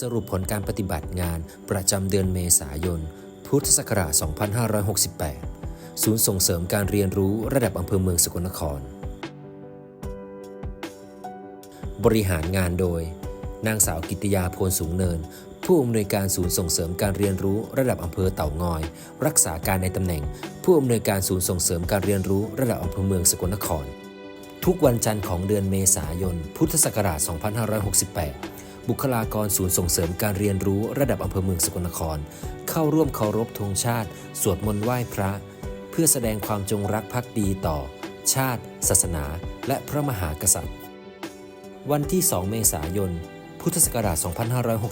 สรุปผลการปฏิบัติงานประจำเดือนเมษายน พุทธศักราช 2568 ศูนย์ส่งเสริมการเรียนรู้ระดับอำเภอเมืองสกลนคร บริหารงานโดย นางสาวกิตยาโพลสูงเนิน ผู้อำนวยการศูนย์ส่งเสริมการเรียนรู้ระดับอำเภอเต่างอย รักษาการในตำแหน่ง ผู้อำนวยการศูนย์ส่งเสริมการเรียนรู้ระดับอำเภอเมืองสกลนคร ทุกวันจันทร์ของเดือนเมษายน พุทธศักราช 2568 บุคลากรศูนย์ส่งเสริมการเรียนรู้ระดับอำเภอเมืองสกลนคร เข้าร่วมเคารพธงชาติ สวดมนต์ไหว้พระ เพื่อแสดงความจงรักภักดีต่อ ชาติ ศาสนา และพระมหากษัตริย์ วันที่ 2 เมษายน พุทธศักราช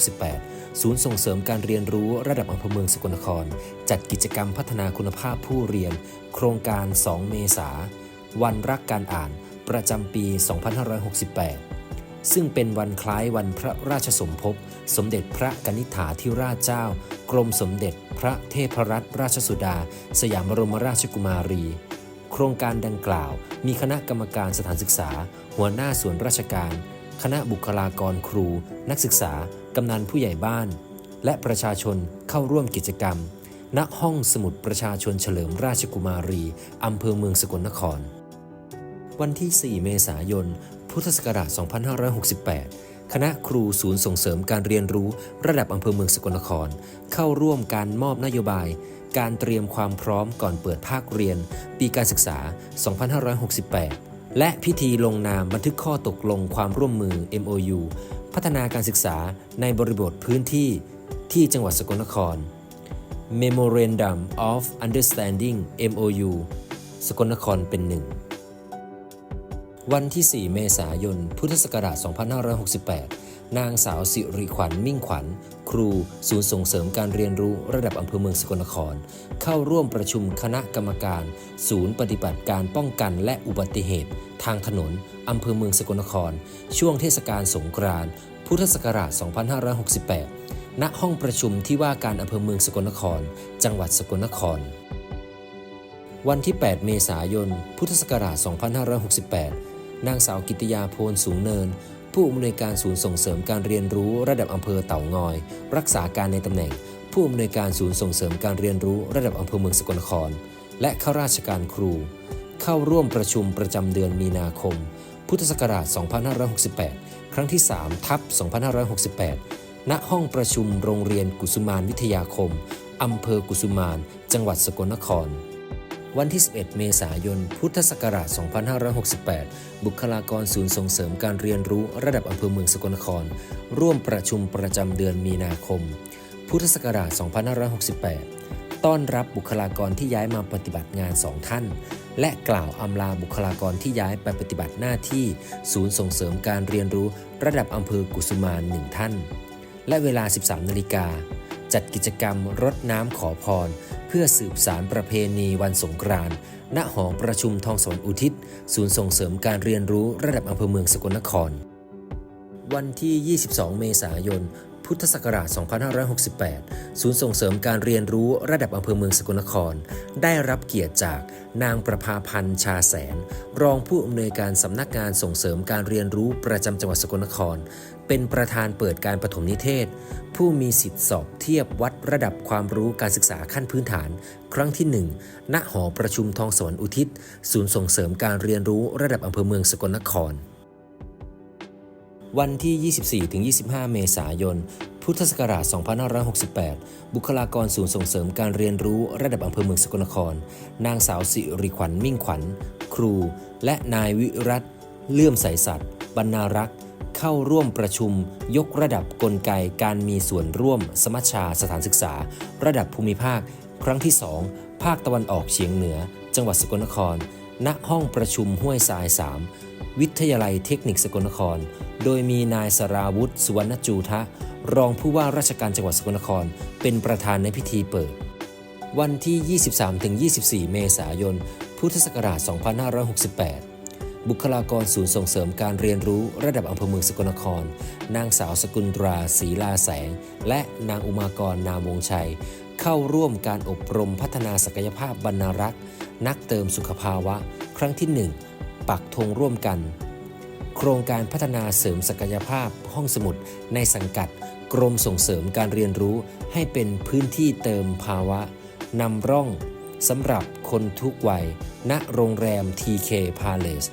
2568 ศูนย์ส่งเสริมการเรียนรู้ระดับอำเภอเมืองสกลนคร จัดกิจกรรมพัฒนาคุณภาพผู้เรียน โครงการ 2 เมษาวันรักการอ่าน ประจำปี 2568 ซึ่งเป็นวันคล้ายวันพระราชสมภพ สมเด็จพระกนิษฐาธิราชเจ้า กรมสมเด็จพระเทพรัตนราชสุดา สยามบรมราชกุมารี โครงการดังกล่าว มีคณะกรรมการสถานศึกษา หัวหน้าส่วนราชการ คณะบุคลากรครู นักศึกษา กำนันผู้ใหญ่บ้าน และประชาชนเข้าร่วมกิจกรรม ณ ห้องสมุดประชาชนเฉลิมราชกุมารี อำเภอเมืองสกลนครวันที่ 4 เมษายน พุทธศักราช 2568 คณะครูศูนย์ส่งเสริมการเรียนรู้ระดับอำเภอเมืองสกลนคร เข้าร่วมการมอบนโยบาย การเตรียมความพร้อมก่อนเปิดภาคเรียน ปีการศึกษา 2568 และพิธีลงนามบันทึกข้อตกลงความร่วมมือ MOU พัฒนาการศึกษาในบริบทพื้นที่ที่จังหวัดสกลนคร Memorandum of Understanding MOU สกลนครเป็นหนึ่ง วันที่ 4 เมษายน พุทธศักราช 2568 นางสาวสิริขวัญมิ่งขวัญ ครู ศูนย์ส่งเสริมการเรียนรู้ระดับอำเภอเมืองสกลนคร เข้าร่วมประชุมคณะกรรมการ ศูนย์ปฏิบัติการป้องกันและอุบัติเหตุ ทางถนนอำเภอเมืองสกลนคร ช่วงเทศกาลสงกรานต์พุทธศักราช 2568 ณ ห้องประชุมที่ว่าการอำเภอเมืองสกลนคร จังหวัดสกลนครวันที่ 8 เมษายน พุทธศักราช 2568 นางสาวกิตยาโพลสูงเนิน ผู้อำนวยการศูนย์ส่งเสริมการเรียนรู้ระดับอำเภอเต่างอย รักษาการในตำแหน่ง ผู้อำนวยการศูนย์ส่งเสริมการเรียนรู้ระดับอำเภอเมืองสกลนคร และข้าราชการครู เข้าร่วมประชุมประจำเดือนมีนาคม พุทธศักราช 2568 ครั้งที่ 3 ทับ 2568 ณ ห้องประชุมโรงเรียนกุสุมานวิทยาคมอำเภอกุสุมาน จังหวัดสกลนคร วันที่ 11 เมษายน พุทธศักราช 2568 บุคลากรศูนย์ส่งเสริมการเรียนรู้ระดับอำเภอเมืองสกลนคร ร่วมประชุมประจำเดือนมีนาคม พุทธศักราช 2568 ต้อนรับบุคลากรที่ย้ายมาปฏิบัติงานสองท่าน และกล่าวอำลาบุคลากรที่ย้ายไปปฏิบัติหน้าที่ ศูนย์ส่งเสริมการเรียนรู้ระดับอำเภอกุสุมานหนึ่งท่าน และเวลา 13 นาฬิกา จัดกิจกรรมรดน้ำขอพร เพื่อสืบสารประเพณีวันสงกรานต์ณหอประชุมทองสวรรค์อุทิศ ศูนย์ส่งเสริมการเรียนรู้ระดับอำเภอเมืองสกลนคร วันที่ 22 เมษายน พุทธศักราช 2568 ศูนย์ส่งเสริมการเรียนรู้ระดับอำเภอเมืองสกลนคร ได้รับเกียรติจากนางประภาพันธ์ชาแสน รองผู้อำนวยการสำนักงานส่งเสริมการเรียนรู้ประจำจังหวัดสกลนคร เป็นประธานเปิดการปฐมนิเทศ ผู้มีสิทธิสอบเทียบวัดระดับความรู้การศึกษาขั้นพื้นฐาน ครั้งที่ 1 ณ หอประชุมทองสวรรค์อุทิศ ศูนย์ส่งเสริมการเรียนรู้ระดับอำเภอเมืองสกลนคร วันที่ 24-25 เมษายน พุทธศักราช 2568 บุคลากรศูนย์ส่งเสริมการเรียนรู้ระดับอำเภอเมืองสกลนคร นางสาวสิริขวัญมิ่งขวัญ ครู และนายวิรัตเลื่อมใสสัตว์ บรรณารักษ์ เข้าร่วมประชุม ยกระดับกลไกการมีส่วนร่วม สมัชชาสถานศึกษา ระดับภูมิภาค ครั้งที่ 2 ภาคตะวันออกเฉียงเหนือ จังหวัดสกลนคร ณ ห้องประชุมห้วยทราย 3 วิทยาลัยเทคนิคสกลนคร โดยมีนายสราวุธสุวรรณจูทะ รองผู้ว่าราชการจังหวัดสกลนคร เป็นประธานในพิธีเปิด วันที่ 23-24 เมษายน พุทธศักราช 2568 บุคลากรศูนย์ส่งเสริมการเรียนรู้ระดับอำเภอเมืองสกลนคร นางสาวสกุลตราศรีลาแสง และนางอุมากรนามวงชัย เข้าร่วมการอบรมพัฒนาศักยภาพบรรณารักษ์ นักเติมสุขภาวะ ครั้งที่ 1 ปักธงร่วมกัน โครงการพัฒนาเสริมศักยภาพห้องสมุดในสังกัด กรมส่งเสริมการเรียนรู้ให้เป็นพื้นที่เติมภาวะนำร่องสำหรับคนทุกวัย ณ โรงแรม TK Palace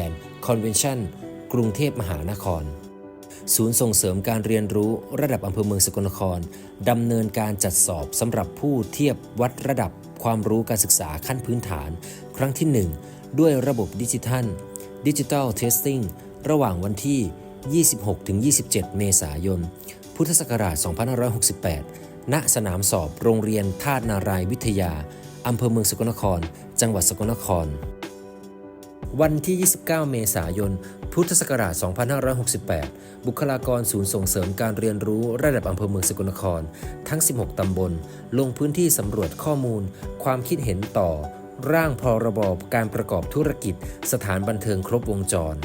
and Convention กรุงเทพมหานคร ศูนย์ส่งเสริมการเรียนรู้ระดับอำเภอเมืองสกลนครดำเนินการจัดสอบสำหรับผู้เทียบวัดระดับความรู้การศึกษาขั้นพื้นฐาน ครั้งที่ 1 ด้วยระบบดิจิทัลดิจิ t a ลเทสติ้งระหว่างวันที่ 26-27 เมษายน พุทธศักราช 2568 ณ สนามสอบโรงเรียนธาตุนารายวิทยา อำเภอเมืองสกลนคร จังหวัดสกลนคร วันที่ 29 เมษายน พุทธศักราช 2568 บุคลากรศูนย์ส่งเสริมการเรียนรู้ระดับอำเภอเมืองสกลนคร ทั้ง 16 ตำบล ลงพื้นที่สำรวจข้อมูล ความคิดเห็นต่อ ร่างพรบการประกอบธุรกิจ สถานบันเทิงครบวงจร